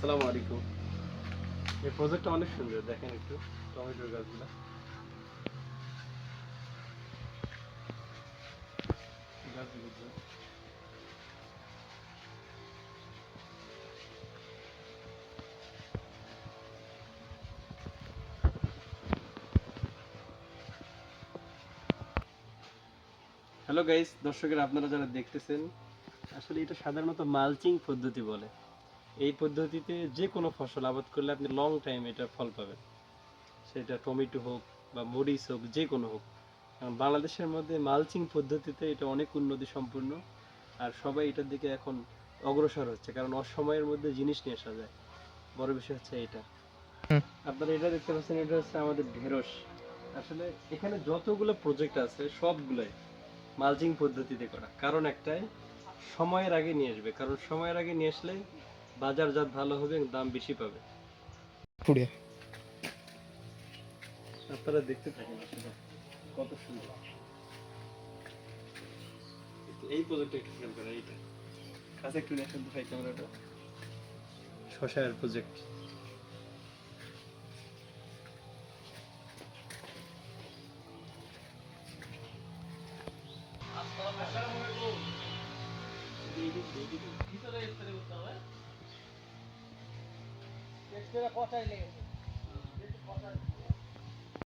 আসসালামু আলাইকুম। এই প্রজেক্টটা অনেক সুন্দর, দেখেন একটু, টমেটোর গাছগুলো। হ্যালো গাইস দর্শকেরা, আপনারা যারা দেখতেছেন, আসলে এটা সাধারণত মালচিং পদ্ধতি বলে। এই পদ্ধতিতে যে কোনো ফসল আবাদ করলে আপনি লং টাইম এটা ফল পাবেন। সেটা টমেটো হোক বা মরিচ হোক যে কোনো হোক। কারণ বাংলাদেশের মধ্যে মালচিং পদ্ধতিতে এটা অনেক উন্নতি সম্পূর্ণ আর সবাই এটার দিকে এখন অগ্রসর হচ্ছে কারণ অসময়ের মধ্যে জিনিস নিয়ে আসা যায়। বড় বিষয় হচ্ছে এটা। আপনারা এটা দেখতে পাচ্ছেন এটা হচ্ছে আমাদের ঢেঁড়স। আসলে এখানে যতগুলো প্রজেক্ট আছে সবগুলোই মালচিং পদ্ধতিতে করা। কারণ একটাই সময়ের আগে নিয়ে আসবে। কারণ সময়ের আগে নিয়ে আসলে বাজারজাত ভালো হবে দাম বেশি পাবে। আপনারা দেখতে থাকেন কত সুন্দর। এই প্রজেক্টটা একটু খেয়াল করেন এইটা। কাছে একটু আসেন তো ভাই ক্যামেরাটা। শশার প্রজেক্ট। পচাই লেগেছে